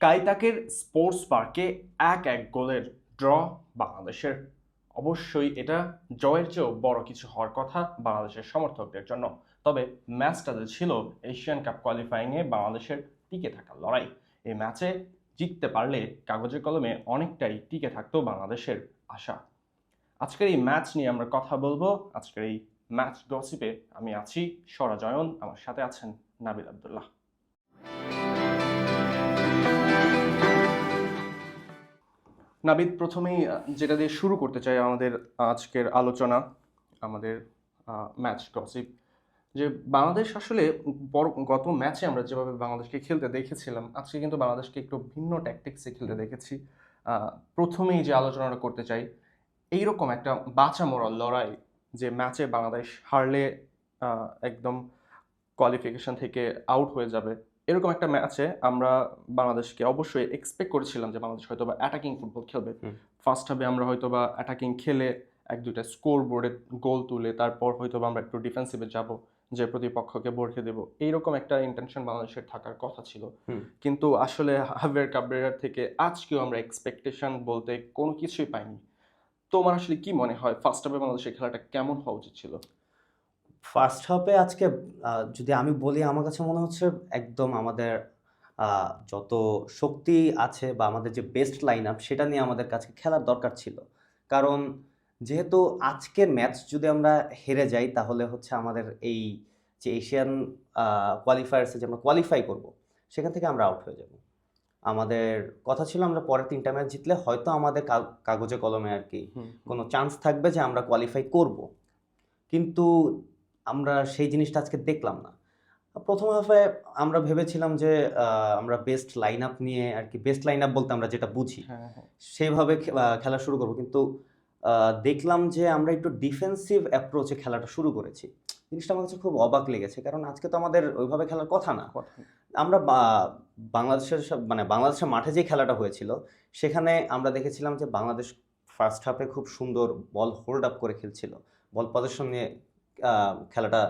কাইতাকের sports পার্কে এক এক গোলের ড্র বাংলাদেশের। অবশ্যই এটা জয়ের চেয়েও বড় কিছু হওয়ার কথা বাংলাদেশের সমর্থকদের জন্য। তবে ম্যাচটা যে ছিল, এশিয়ান কাপ কোয়ালিফাইংয়ে বাংলাদেশের টিকে থাকার লড়াই। এই ম্যাচে জিততে পারলে কাগজে কলমে অনেকটাই টিকে থাকতো বাংলাদেশের আশা। আজকের এই ম্যাচ নিয়ে আমরা কথা বলব। আজকের এই ম্যাচ গসিপে আমি আছি, সরা জয়ন, আমার সাথে আছেন নাবিল আব্দুল্লাহ। নাবিদ, প্রথমেই যেটা দিয়ে শুরু করতে চাই আমাদের আজকের আলোচনা, আমাদের ম্যাচ গসিপ যে বাংলাদেশ আসলে গত ম্যাচে আমরা যেভাবে বাংলাদেশকে খেলতে দেখেছিলাম, আজকে কিন্তু বাংলাদেশকে একটু ভিন্ন ট্যাকটিক্সে খেলতে দেখেছি। প্রথমেই যে আলোচনাটা করতে চাই, এইরকম একটা বাঁচা মরার লড়াই যে ম্যাচে বাংলাদেশ হারলে একদম কোয়ালিফিকেশন থেকে আউট হয়ে যাবে এরকম একটা ম্যাচে আমরা বাংলাদেশকে অবশ্যই এক্সপেক্ট করেছিলাম যে বাংলাদেশ হয়তো বা অ্যাটাকিং ফুটবল খেলবে ফার্স্ট হাফে আমরা হয়তো বা অ্যাটাকিং খেলে এক দুইটা স্কোর বোর্ডে গোল তুলে তারপর হয়তো বা আমরা একটু ডিফেন্সিভে যাব যে প্রতিপক্ষকে বরখে দেব। এইরকম একটা ইন্টেনশন বাংলাদেশের থাকার কথা ছিল। কিন্তু আসলে হাভের কাবরেরার থেকে আজকেও আমরা এক্সপেকটেশন বলতে কোনো কিছুই পাইনি। তোমার আসলে কি মনে হয়? ফার্স্ট হাফে বাংলাদেশের খেলাটা কেমন হওয়া উচিত ছিল? ফার্স্ট হাফে আজকে যদি আমি বলি আমার কাছে মনে হচ্ছে একদম আমাদের যত শক্তি আছে বা আমাদের যে বেস্ট লাইন আপ সেটা নিয়ে আমাদের কাছে খেলার দরকার ছিল। কারণ যেহেতু আজকের ম্যাচ যদি আমরা হেরে যাই তাহলে হচ্ছে আমাদের এই যে এশিয়ান কোয়ালিফায়ার্সে যে আমরা কোয়ালিফাই করব সেখান থেকে আমরা আউট হয়ে যাব। আমাদের কথা ছিল আমরা পরের তিনটা ম্যাচ জিতলে হয়তো আমাদের কাগজে কলমে আর কি কোনো চান্স থাকবে যে আমরা কোয়ালিফাই করব। কিন্তু আমরা সেই জিনিসটা আজকে দেখলাম না। প্রথম হাফে আমরা ভেবেছিলাম যে আমরা বেস্ট লাইন আপ নিয়ে আর কি বেস্ট লাইন আপ বলতে আমরা যেটা বুঝি হ্যাঁ হ্যাঁ। সেইভাবে খেলা শুরু করব। কিন্তু দেখলাম যে আমরা একটু ডিফেন্সিভ অ্যাপ্রোচে খেলাটা শুরু করেছি। জিনিসটা আমার কাছে খুব অবাক লেগেছে। কারণ আজকে তো আমাদের ওইভাবে খেলার কথা না। আমরা বাংলাদেশের মানে বাংলাদেশের মাঠে যে খেলাটা হয়েছিল সেখানে আমরা দেখেছিলাম যে বাংলাদেশ ফার্স্ট হাফে খুব সুন্দর বল হোল্ড আপ করে খেলছিল। বল পজিশন নিয়ে খেলাটা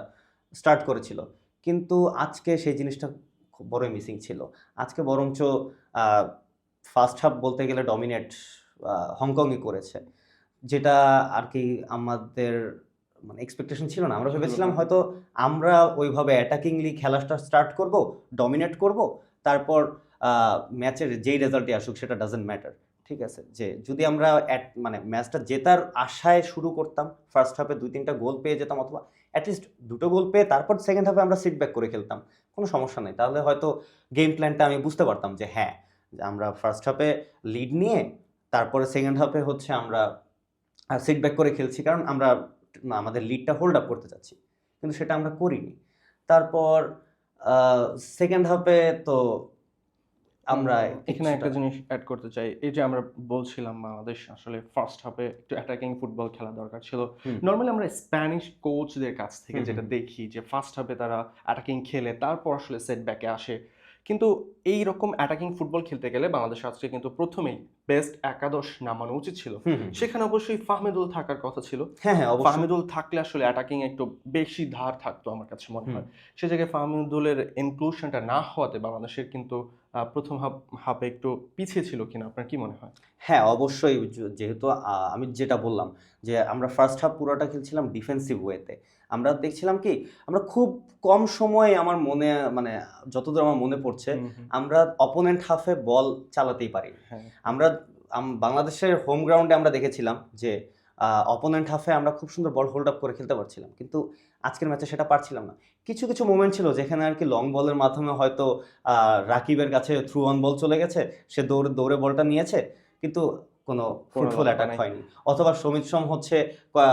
স্টার্ট করেছিল। কিন্তু আজকে সেই জিনিসটা খুব বড়ই মিসিং ছিল। আজকে বরঞ্চ ফার্স্ট হাফ বলতে গেলে ডমিনেট হংকংই করেছে। যেটা আর কি আমাদের মানে এক্সপেকটেশন ছিল না। আমরা ভেবেছিলাম হয়তো আমরা ওইভাবে অ্যাটাকিংলি খেলাটা স্টার্ট করব ডমিনেট করব তারপর ম্যাচের যেই রেজাল্টই আসুক সেটা ডাজেন্ট ম্যাটার ঠিক আছে? যে যদি আমরা মানে ম্যাচটা জেতার আশায় শুরু করতাম ফার্স্ট হাফে দুই তিনটা গোল পেয়ে যেতাম অথবা অ্যাটলিস্ট দুটো গোল পেয়ে তারপর সেকেন্ড হাফে আমরা সিট ব্যাক করে খেলতাম, কোনো সমস্যা নেই। তাহলে হয়তো গেম প্ল্যানটা আমি বুঝতে পারতাম যে হ্যাঁ আমরা ফার্স্ট হাফে লিড নিয়ে তারপরে সেকেন্ড হাফে হচ্ছে আমরা সিট ব্যাক করে খেলছি, কারণ আমরা আমাদের লিডটা হোল্ড আপ করতে চাচ্ছি। কিন্তু সেটা আমরা করিনি। তারপর সেকেন্ড হাফে তো আমরা এখানে একটা জিনিস অ্যাড করতে চাই। এই যে আমরা বলছিলাম বাংলাদেশ আসলে ফার্স্ট হাফে একটু অ্যাটাকিং ফুটবল খেলা দরকার ছিল। নর্মালি আমরা স্প্যানিশ কোচদের কাছ থেকে যেটা দেখি যে ফার্স্ট হাফে তারা অ্যাটাকিং খেলে তারপর আসলে সেট ব্যাকে আসে। কিন্তু এই রকম অ্যাটাকিং ফুটবল খেলতে গেলে বাংলাদেশ আজকে কিন্তু প্রথমেই বেস্ট একাদশ নামানো উচিত ছিল। সেখানে অবশ্যই ফাহমেদুল থাকার কথা ছিল। হ্যাঁ হ্যাঁ ফাহমিদুল থাকলে আসলে অ্যাটাকিং একটু বেশি ধার থাকতো আমার কাছে মনে হয়। সে জায়গায় ফাহমিদুলের ইনক্লুশনটা না হওয়াতে বাংলাদেশের কিন্তু প্রথম হাফ হাফে একটু পিছিয়ে ছিল কিনা আপনার কি মনে হয়? হ্যাঁ অবশ্যই। যেহেতু আমি যেটা বললাম যে আমরা ফার্স্ট হাফ পুরোটা খেলছিলাম ডিফেন্সিভ ওয়েতে আমরা দেখছিলাম কি আমরা খুব কম সময়ে আমার মনে মানে যতদূর আমার মনে পড়ছে আমরা অপোনেন্ট হাফে বল চালাতেই পারি। হ্যাঁ। আমরা বাংলাদেশের হোম গ্রাউন্ডে আমরা দেখেছিলাম যে অপোনেন্ট হাফে আমরা খুব সুন্দর বল হোল্ড আপ করে খেলতে পারছিলাম। কিন্তু আজকের ম্যাচে সেটা পারছিলাম না। কিছু কিছু মোমেন্ট ছিল যেখানে আর কি লং বলের মাধ্যমে হয়তো রাকিবের কাছে থ্রু অন বল চলে গেছে সে দৌড়ে দৌড়ে বলটা নিয়েছে। কিন্তু কোনো ফুটবল অ্যাটাক হয়নি। অথবা সমিত সোম হচ্ছে একটা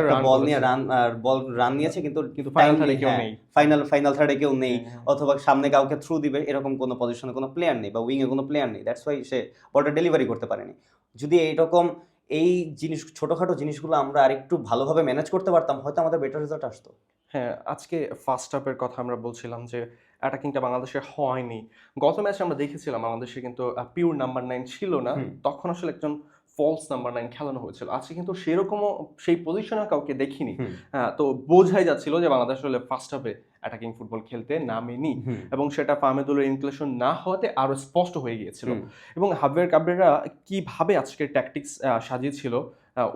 একটা বল নিয়ে। রান বল রান নিয়েছে কিন্তু কিন্তু ফাইনাল থার্ডে কেউ নেই। ফাইনাল ফাইনাল থার্ডে কেউ নেই। হ্যাঁ, হ্যাঁ। অথবা সামনে কাউকে থ্রু দিবে এরকম কোনো পজিশনে কোনো প্লেয়ার নেই বা উইংয়ে কোনো প্লেয়ার নেই। দ্যাটস ওয়াই সে বলটা ডেলিভারি করতে পারেনি। যদি এইরকম এই জিনিস ছোটোখাটো জিনিসগুলো আমরা আরেকটু ভালোভাবে ম্যানেজ করতে পারতাম হয়তো আমাদের বেটার রেজাল্ট আসতো। হ্যাঁ আজকে ফার্স্ট হাফের কথা আমরা বলছিলাম যে অ্যাটাকিংটা বাংলাদেশে হয়নি। গত ম্যাচে আমরা দেখেছিলাম বাংলাদেশে কিন্তু পিওর নাম্বার নাইন ছিল না। তখন আসলে একজন ফলস নাম্বার নাইন খেলানো হয়েছিল। আজকে কিন্তু সেরকমও সেই পজিশনে কাউকে দেখিনি। হ্যাঁ তো বোঝাই যাচ্ছিল যে বাংলাদেশ আসলে ফার্স্ট হাফে অ্যাটাকিং ফুটবল খেলতে নামেনি। এবং সেটা ফাহমেদুলের ইনক্লুশন না হওয়াতে আরও স্পষ্ট হয়ে গিয়েছিল। এবং হাবিয়ার কাবরেরা কীভাবে আজকের ট্যাকটিক্স সাজিয়েছিল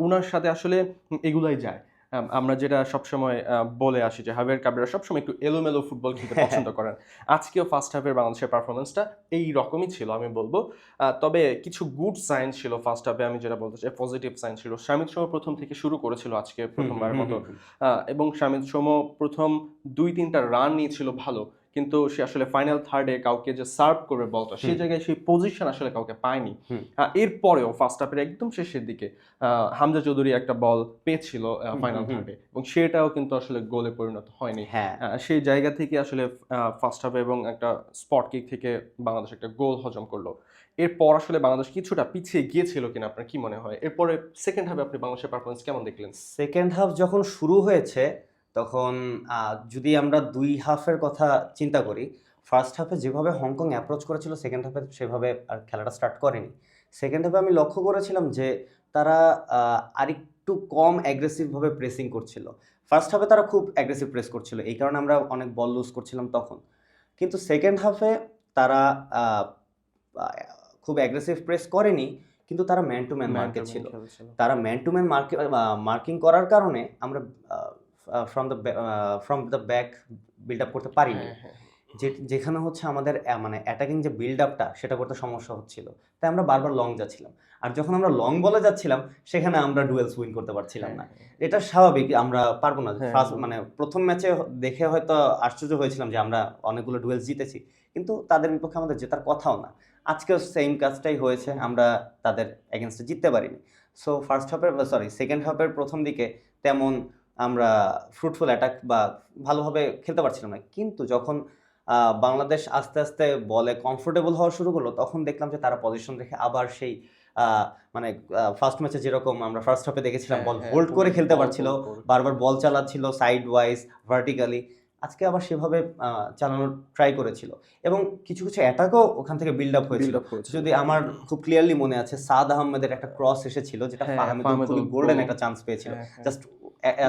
উনার সাথে আসলে এগুলাই যায়। আমরা যেটা সবসময় বলে আসি যে হাবিয়ার কাবরেরা সবসময় একটু এলোমেলো ফুটবল খেলতে পছন্দ করেন। আজকেও ফার্স্ট হাফের বাংলাদেশের পারফরমেন্সটা এই রকমই ছিল আমি বলব। তবে কিছু গুড সাইন ছিল ফার্স্ট হাফে আমি যেটা বলতে চাই পজিটিভ সাইন ছিল শামিদ সোম প্রথম থেকে শুরু করেছিল আজকে প্রথমবার মতো। এবং শামিদ সোম প্রথম দুই তিনটা রান নিয়েছিল ভালো। কিন্তু সে আসলে ফাইনাল থার্ডে কাউকে যে সার্ভ করবে বলটা সেই জায়গায় সেই পজিশন আসলে কাউকে পায়নি। এরপরেও ফার্স্ট হাফের একদম শেষের দিকে হামজা চৌধুরী একটা বল পেয়েছিল ফাইনাল। থার্ডে এবং সেটাও কিন্তু আসলে গোলে পরিণত হয়নি। হ্যাঁ। সেই জায়গা থেকে আসলে ফার্স্ট হাফে এবং একটা স্পট কিক থেকে বাংলাদেশ একটা গোল হজম করল। এরপর আসলে বাংলাদেশ কিছুটা পিছিয়ে গিয়েছিল কিনা আপনার কি মনে হয়? এরপরে সেকেন্ড হাফে আপনি বাংলাদেশের পারফরমেন্স কেমন দেখলেন? সেকেন্ড হাফ যখন শুরু হয়েছে তখন যদি আমরা দুই হাফের কথা চিন্তা করি ফার্স্ট হাফে যেভাবে হংকং অ্যাপ্রোচ করেছিল সেকেন্ড হাফে সেভাবে আর খেলাটা স্টার্ট করেনি। সেকেন্ড হাফে আমি লক্ষ্য করেছিলাম যে তারা আরেকটু কম অ্যাগ্রেসিভভাবে প্রেসিং করছিল। ফার্স্ট হাফে তারা খুব অ্যাগ্রেসিভ প্রেস করছিল এই কারণে আমরা অনেক বল লুজ করছিলাম তখন। কিন্তু সেকেন্ড হাফে তারা খুব অ্যাগ্রেসিভ প্রেস করেনি কিন্তু তারা ম্যান টু ম্যান মার্কে ছিল। তারা ম্যান টু ম্যান মার্কিং করার কারণে আমরা from the from the back build up করতে পারিনি। হ্যাঁ, হ্যাঁ। যে যেখানে হচ্ছে আমাদের মানে অ্যাটাকিং যে বিল্ড আপটা সেটা করতে সমস্যা হচ্ছিল। তাই আমরা বারবার লং যাচ্ছিলাম। আর যখন আমরা লং বলে যাচ্ছিলাম সেখানে আমরা ডুয়েলস উইন করতে পারছিলাম না। এটা স্বাভাবিক আমরা পারব না। হ্যাঁ। ফার্স্ট মানে প্রথম ম্যাচে দেখে হয়তো আশ্চর্য হয়েছিলাম যে আমরা অনেকগুলো ডুয়েলস জিতেছি। কিন্তু তাদের বিপক্ষে আমাদের জেতার কথাও না। আজকেও সেম কাজটাই হয়েছে আমরা তাদের এগেনস্টে জিততে পারিনি। সো ফার্স্ট হাফের সরি সেকেন্ড হাফের প্রথম দিকে তেমন আমরা ফ্রুটফুল অ্যাটাক বা ভালোভাবে খেলতে পারছিলাম না। কিন্তু যখন বাংলাদেশ আস্তে আস্তে বলে কমফোর্টেবল হওয়া শুরু করল তখন দেখলাম যে তারা পজিশন রেখে আবার সেই মানে ফার্স্ট ম্যাচে যেরকম আমরা ফার্স্ট হাফে দেখেছিলাম বল হ্যাঁ, হোল্ড করে খেলতে পারছিল বারবার বল চালাচ্ছিল সাইড ওয়াইজ ভার্টিক্যালি আজকে আবার সেভাবে চালানোর ট্রাই করেছিল। এবং কিছু কিছু অ্যাটাকও ওখান থেকে বিল্ড আপ হয়েছিল। যদি আমার খুব ক্লিয়ারলি মনে আছে সাদ আহমেদের একটা ক্রস এসেছিল যেটা হ্যাঁ, গোল্ডেন একটা চান্স পেয়েছিল। হ্যাঁ, হ্যাঁ। জাস্ট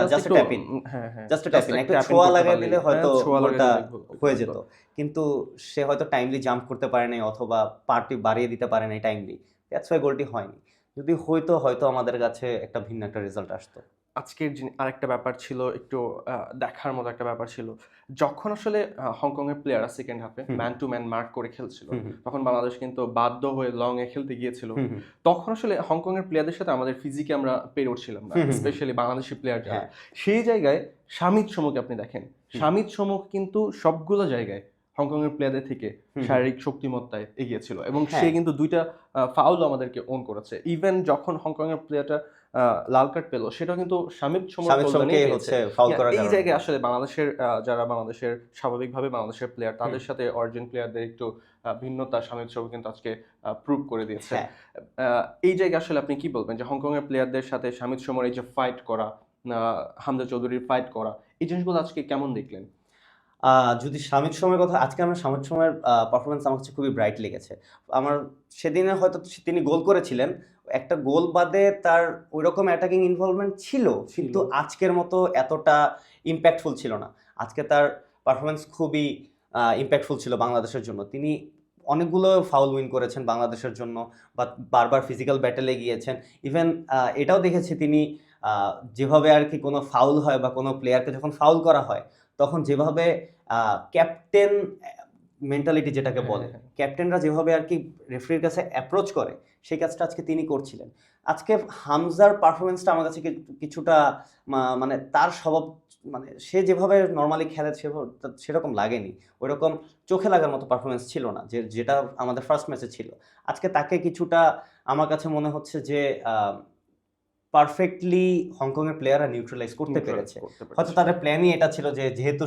জাস্ট ট্যাপিং হ্যাঁ, হ্যাঁ। জাস্ট ট্যাপিং একটু ছোঁয়া দিলে হয়তো হ্যাঁ, গোলটা গোল হয়ে যেত। কিন্তু সে হয়তো টাইমলি জাম্প করতে পারে নাই অথবা পার্টি বাড়িয়ে দিতে পারে নাই টাইমলি দ্যাটস ওয়াই গোলটি হয়নি। যদি হয়তো হয়তো আমাদের কাছে একটা ভিন্ন একটা রেজাল্ট আসতো। আজকের আরেকটা ব্যাপার ছিল একটু দেখার মতো একটা ব্যাপার ছিল। যখন আসলে হংকং এর প্লেয়াররা সেকেন্ড হাফে ম্যান টু ম্যান মার্ক করে খেলছিল। তখন বাংলাদেশ কিন্তু বাধ্য হয়ে লং এ খেলতে গিয়েছিল। তখন আসলে হংকং এর প্লেয়ারদের সাথে আমাদের ফিজিকে আমরা পেরে উঠছিলাম না। স্পেশালি বাংলাদেশি প্লেয়ার যারা হ্যাঁ। সেই জায়গায় শামিদ সমুখে আপনি দেখেন। শামিদ সমুখ কিন্তু সবগুলো জায়গায় হংকং এর প্লেয়ারদের থেকে শারীরিক শক্তিমত্তায় এগিয়েছিল। এবং হ্যাঁ। সে কিন্তু দুইটা ফাউল আমাদেরকে ওন করেছে। ইভেন যখন হংকং এর প্লেয়ারটা লাল কার্ড পেল। সেটা কিন্তু হচ্ছে ফাউল করার এই জায়গায় আসলে বাংলাদেশের যারা বাংলাদেশের স্বাভাবিকভাবে বাংলাদেশের প্লেয়ার তাদের সাথে অরিজিন প্লেয়ারদের একটু ভিন্নতা শামিদ সমুখ কিন্তু আজকে প্রুভ করে দিয়েছে। হ্যাঁ। এই জায়গায় আসলে আপনি কি বলবেন যে হংকং এর প্লেয়ারদের সাথে শামিদ সমর এই যে ফাইট করা আহ, হামজা চৌধুরীর ফাইট করা এই জিনিসগুলো আজকে কেমন দেখলেন? যদি স্বামীর সময়ের কথা আজকে আমার স্বামীর সময়ের পারফরমেন্স আমার কাছে খুবই ব্রাইট লেগেছে। আমার সেদিনে হয়তো তিনি গোল করেছিলেন একটা গোল বাদে তার ওইরকম অ্যাটাকিং ইনভলভমেন্ট ছিল কিন্তু আজকের মতো এতটা ইম্প্যাক্টফুল ছিল না। আজকে তার পারফরমেন্স খুবই ইম্প্যাক্টফুল ছিল বাংলাদেশের জন্য। তিনি অনেকগুলো ফাউল উইন করেছেন বাংলাদেশের জন্য বা বারবার ফিজিক্যাল ব্যাটেলে গিয়েছেন। ইভেন এটাও দেখেছি তিনি যেভাবে আর কি কোনো ফাউল হয় বা কোনো প্লেয়ারকে যখন ফাউল করা হয় তখন যেভাবে ক্যাপ্টেন মেন্টালিটি যেটাকে বলে হ্যাঁ, হ্যাঁ। ক্যাপ্টেনরা যেভাবে আর কি রেফারির কাছে অ্যাপ্রোচ করে সেই কাজটা আজকে তিনি করছিলেন। আজকে হামজার পারফরমেন্সটা আমার কাছে কিছুটা মানে তার স্বভাব মানে সে যেভাবে নর্মালি খেলে সেভাবে সেরকম লাগেনি। ওইরকম চোখে লাগার মতো পারফরমেন্স ছিল না যে যেটা আমাদের ফার্স্ট ম্যাচে ছিল। আজকে তাকে কিছুটা আমার কাছে মনে হচ্ছে যে পারফেক্টলি হংকংয়ের প্লেয়াররা নিউট্রালাইজ করতে পেরেছে। হয়তো তাদের প্ল্যানই এটা ছিল যে যেহেতু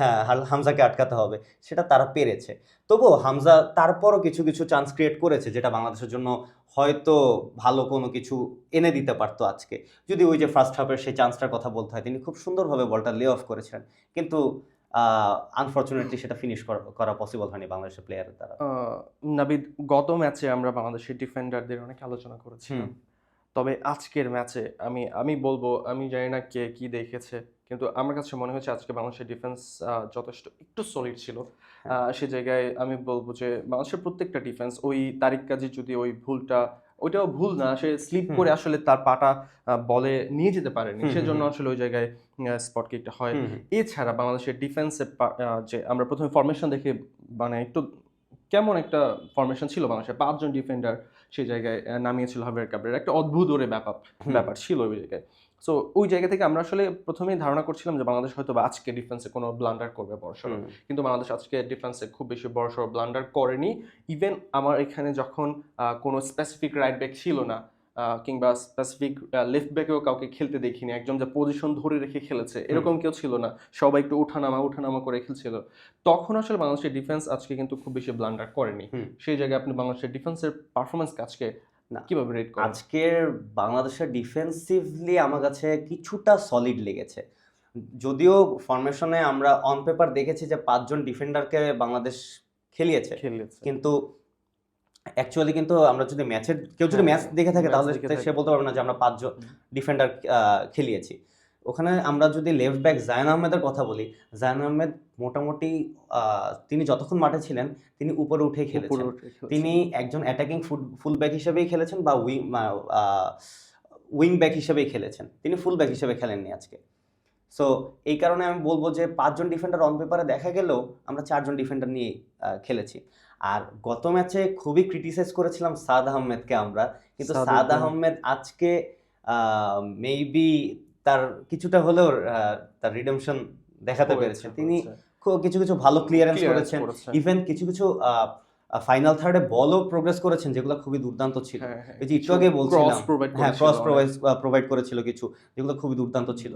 হ্যাঁ হামজাকে আটকাতে হবে সেটা তারা পেরেছে। তবুও হামজা তারপরও কিছু কিছু চান্স ক্রিয়েট করেছে যেটা বাংলাদেশের জন্য হয়তো ভালো কোনো কিছু এনে দিতে পারতো আজকে। যদি ওই যে ফার্স্ট হাফের সেই চান্সটার কথা বলতে হয় তিনি খুব সুন্দরভাবে বলটা লে অফ করেছিলেন। কিন্তু আনফর্চুনেটলি সেটা ফিনিশ করা পসিবল হয়নি বাংলাদেশের প্লেয়ারের দ্বারা। নাবিদ গত ম্যাচে আমরা বাংলাদেশের ডিফেন্ডারদের অনেক আলোচনা করেছিলাম। তবে আজকের ম্যাচে আমি আমি বলব আমি জানি না কে কি দেখেছে কিন্তু আমার কাছে মনে হচ্ছে আজকে বাংলাদেশের ডিফেন্স যথেষ্ট একটু সলিড ছিল। আহ, সে জায়গায় আমি বলব যে বাংলাদেশের প্রত্যেকটা ডিফেন্স ওই তারিক কাজী যদি ওই ভুলটা ওইটাও ভুল না সে স্লিপ করে আসলে তার পাটা বলে নিয়ে যেতে পারেনি। সেজন্য আসলে ওই জায়গায় স্পট কিকটা হয়। এছাড়া বাংলাদেশের ডিফেন্সে যে আমরা প্রথমে ফরমেশন দেখে মানে একটু কেমন একটা ফরমেশন ছিল বাংলাদেশে? পাঁচজন ডিফেন্ডার সেই জায়গায় নামিয়েছিল হাবিয়ার কাপের একটা অদ্ভুত ওরে ব্যাপার ব্যাপার ছিল ওই জায়গায়। সো ওই জায়গা থেকে আমরা আসলে প্রথমেই ধারণা করছিলাম যে বাংলাদেশ হয়তো আজকে ডিফেন্সে কোনো ব্লান্ডার করবে বড়সড়। কিন্তু বাংলাদেশ আজকে ডিফেন্সে খুব বেশি বড়সড় ব্লান্ডার করেনি। ইভেন আমার এখানে যখন কোনো স্পেসিফিক রাইট ব্যাক ছিল না কিংবা স্পেসিফিক লেফট ব্যাকেও কাউকে খেলতে দেখিনি। একজন যা পজিশন ধরে রেখে খেলেছে এরকম কেউ ছিল না। সবাই একটু উঠানামা উঠানামা করে খেলছিল। তখন আসলে বাংলাদেশের ডিফেন্স আজকে কিন্তু খুব বেশি ব্লান্ডার করেনি। সেই জায়গায় আপনি বাংলাদেশের ডিফেন্সের পারফরমেন্স আজকে না। কীভাবে রেট আজকের বাংলাদেশের ডিফেন্সিভলি আমার কাছে কিছুটা সলিড লেগেছে। যদিও ফরমেশনে আমরা অন পেপার দেখেছি যে পাঁচজন ডিফেন্ডারকে বাংলাদেশ খেলিয়েছে। কিন্তু অ্যাকচুয়ালি কিন্তু আমরা যদি ম্যাচের কেউ যদি ম্যাচ দেখে থাকে তাহলে সে বলতে পারবে না যে আমরা পাঁচজন ডিফেন্ডার খেলিয়েছি। ওখানে আমরা যদি লেফট ব্যাক জায়ন আহমেদের কথা বলি জায়ন আহমেদ মোটামুটি তিনি যতক্ষণ মাঠে ছিলেন তিনি উপরে উঠে খেলেছেন। তিনি একজন অ্যাটাকিং ফুল ব্যাক হিসেবেই খেলেছেন বা উইং উইং ব্যাক হিসেবেই খেলেছেন। তিনি ফুল ব্যাক হিসেবে খেলেননি আজকে। সো এই কারণে আমি বলব যে পাঁচজন ডিফেন্ডার অন পেপারে দেখা গেলেও আমরা চারজন ডিফেন্ডার নিয়ে খেলেছি। আর গত ম্যাচে খুবই ক্রিটিসাইজ করেছিলাম সাদ আহমেদকে আমরা। কিন্তু সাদ আহমেদ আজকে মেবি তার কিছুটা হলেও তার রিডেমশন দেখাতে পেরেছে। তিনি কিছু কিছু ভালো ক্লিয়ারেন্স করেছেন। করেছে। ইভেন কিছু কিছু ফাইনাল থার্ডে বলও প্রোগ্রেস করেছেন যেগুলো খুবই দুর্দান্ত ছিল। হ্যাঁ, হ্যাঁ, এই যে একটু আগে বলছিলাম হ্যাঁ ক্রস প্রোভাইড করেছিল কিছু যেগুলো খুবই দুর্দান্ত ছিল।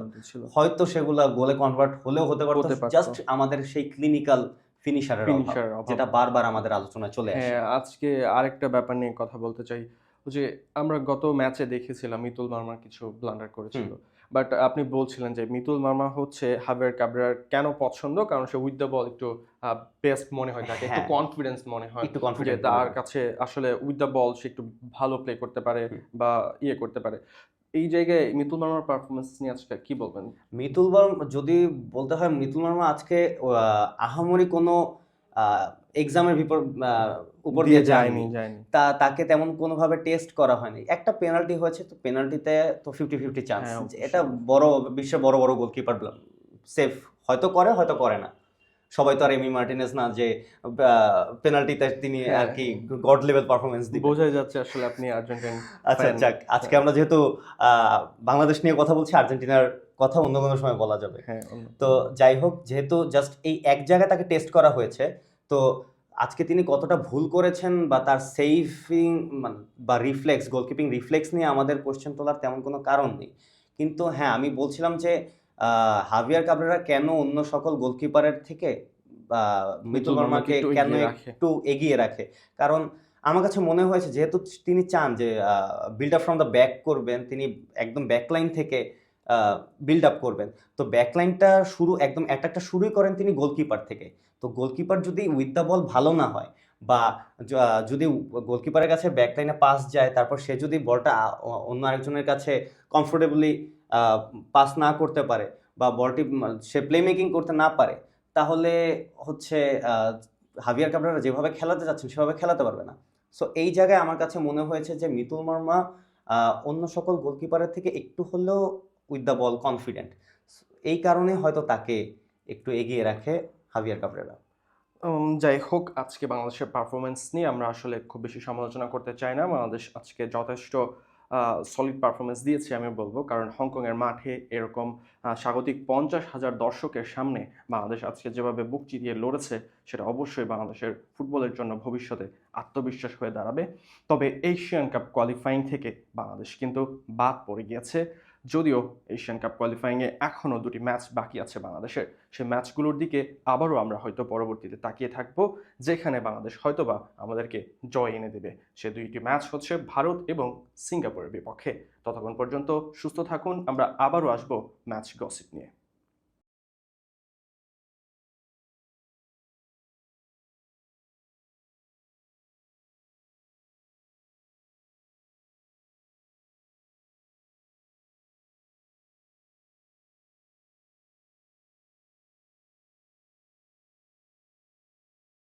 হয়তো সেগুলো গোলে কনভার্ট হলেও হতে পারতো। জাস্ট আমাদের সেই ক্লিনিক্যাল ফিনিশারের ফিনিশার যেটা বারবার আমাদের আলোচনায় চলে আসে। হ্যাঁ আজকে আরেকটা ব্যাপার নিয়ে কথা বলতে চাই। যে আমরা গত ম্যাচে দেখেছিলাম মিতুল মার্মা কিছু ব্লান্ডার করেছিল। বাট আপনি বলছিলেন যে মিতুল মার্মা হচ্ছে হাবের কাবরার কেন পছন্দ? কারণ সে উইথ দ্য বল একটু বেস্ট মনে হয় তাকে একটু হ্যাঁ। কনফিডেন্স মনে হয়। একটু যে কনফিডেন্ট তার কাছে আসলে উইথ দ্য বল সে একটু ভালো প্লে করতে পারে বা ইয়ে করতে পারে। এই জায়গায় মিতুল মার্মার পারফরমেন্স নিয়ে আজকে কি বলবেন? মিতুল বর্মা যদি বলতে হয় মিতুল মার্মা আজকে আহামরি কোনো এক্সামের আহ, উপর দিয়ে যায়নি তা তাকে তেমন কোনোভাবে টেস্ট করা হয়নি। একটা পেনাল্টি হয়েছে তো পেনাল্টিতে তো ফিফটি ফিফটি চান্স এটা বড় বিশ্বের বড় বড় গোলকিপার সেফ হয়তো করে হয়তো করে না। সবাই তো আর এমি মার্টিনেস না যে পেনাল্টিতে তিনি হ্যাঁ। আর কি গড লেভেল পারফরমেন্স দিবেন। বোঝাই যাচ্ছে আসলে আপনি আর্জেন্টাইন আচ্ছা। যাক আজকে আমরা যেহেতু বাংলাদেশ নিয়ে কথা বলছি আর্জেন্টিনার কথা অন্য কোনো সময় বলা যাবে। হ্যাঁ তো যাই হোক যেহেতু জাস্ট এই এক জায়গায় তাকে টেস্ট করা হয়েছে তো আজকে তিনি কতটা ভুল করেছেন বা তার সেভিং বা রিফ্লেক্স গোলকিপিং রিফ্লেক্স নিয়ে আমাদের কোশ্চেন তোলার তেমন কোনো কারণ নেই। কিন্তু হ্যাঁ আমি বলছিলাম যে হাভিয়ার কাবরেরা কেন অন্য সকল গোলকিপারের থেকে বা মিতুল বর্মাকে কেন একটু এগিয়ে রাখে? কারণ আমার কাছে মনে হয়েছে যেহেতু তিনি চান যে build up from the back করবেন তিনি একদম ব্যাকলাইন থেকে বিল্ড আপ করবেন। তো ব্যাকলাইনটা শুরু একদম অ্যাটাকটা শুরুই করেন তিনি গোলকিপার থেকে। তো গোলকিপার যদি উইথ দ্য বল ভালো না হয় বা যদি গোলকিপারের কাছে ব্যাকলাইনে পাস যায় তারপর সে যদি বলটা অন্য আরেকজনের কাছে কমফোর্টেবলি পাস না করতে পারে বা বলটি সে প্লে মেকিং করতে না পারে তাহলে হচ্ছে হাভিয়ার কাবরারা যেভাবে খেলাতে যাচ্ছেন সেভাবে খেলাতে পারবে না। সো এই জায়গায় আমার কাছে মনে হয়েছে যে মিতুল মার্মা অন্য সকল গোলকিপারের থেকে একটু হলেও উইথ দ্য বল কনফিডেন্ট এই কারণে হয়তো তাকে একটু এগিয়ে রাখে হাভিয়ার উম, যাই হোক আজকে বাংলাদেশের পারফরমেন্স নিয়ে আমরা আসলে খুব বেশি সমালোচনা করতে চাই না। বাংলাদেশ আজকে যথেষ্ট সলিড পারফরমেন্স দিয়েছে আমি বলব। কারণ হংকংয়ের মাঠে এরকম স্বাগতিক পঞ্চাশ হাজার দর্শকের সামনে বাংলাদেশ আজকে যেভাবে বুক চিরিয়ে লড়েছে, সেটা অবশ্যই বাংলাদেশের ফুটবলের জন্য ভবিষ্যতে আত্মবিশ্বাস হয়ে দাঁড়াবে। তবে এশিয়ান কাপ কোয়ালিফাইং থেকে বাংলাদেশ কিন্তু বাদ পড়ে গিয়েছে। যদিও এশিয়ান কাপ কোয়ালিফাইংয়ে এখনও দুটি ম্যাচ বাকি আছে বাংলাদেশের। সেই ম্যাচগুলোর দিকে আবারও আমরা হয়তো পরবর্তীতে তাকিয়ে থাকব, যেখানে বাংলাদেশ হয়তোবা আমাদেরকে জয় এনে দেবে। সে দুইটি ম্যাচ হচ্ছে ভারত এবং সিঙ্গাপুরের বিপক্ষে। ততক্ষণ পর্যন্ত সুস্থ থাকুন, আমরা আবারও আসব ম্যাচ গসিপ নিয়ে।